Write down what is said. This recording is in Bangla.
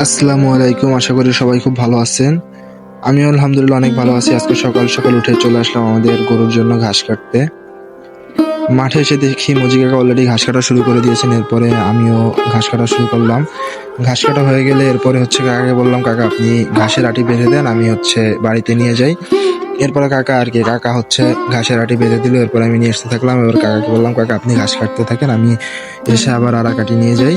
আসসালামু আলাইকুম, আশা করি সবাই খুব ভালো আছেন। আমিও আলহামদুলিল্লাহ অনেক ভালো আছি। আজকে সকাল সকাল উঠে চলে আসলাম আমাদের গরুর জন্য ঘাস কাটতে। মাঠে এসে দেখি মজি কাকা অলরেডি ঘাস কাটা শুরু করে দিয়েছেন। এরপরে আমিও ঘাস কাটা শুরু করলাম। ঘাস কাটা হয়ে গেলে এরপরে হচ্ছে কাকাকে বললাম, কাকা, আপনি ঘাসের আটি বেঁধে দেন, আমি হচ্ছে বাড়িতে নিয়ে যাই। এরপরে কাকা আর কি, কাকা হচ্ছে ঘাসের আটি বেঁধে দিল। এরপরে আমি নিয়ে আসতে থাকলাম। এবার কাকাকে বললাম, কাকা, আপনি ঘাস কাটতে থাকেন, আমি এসে আবার আড়া কাটি নিয়ে যাই।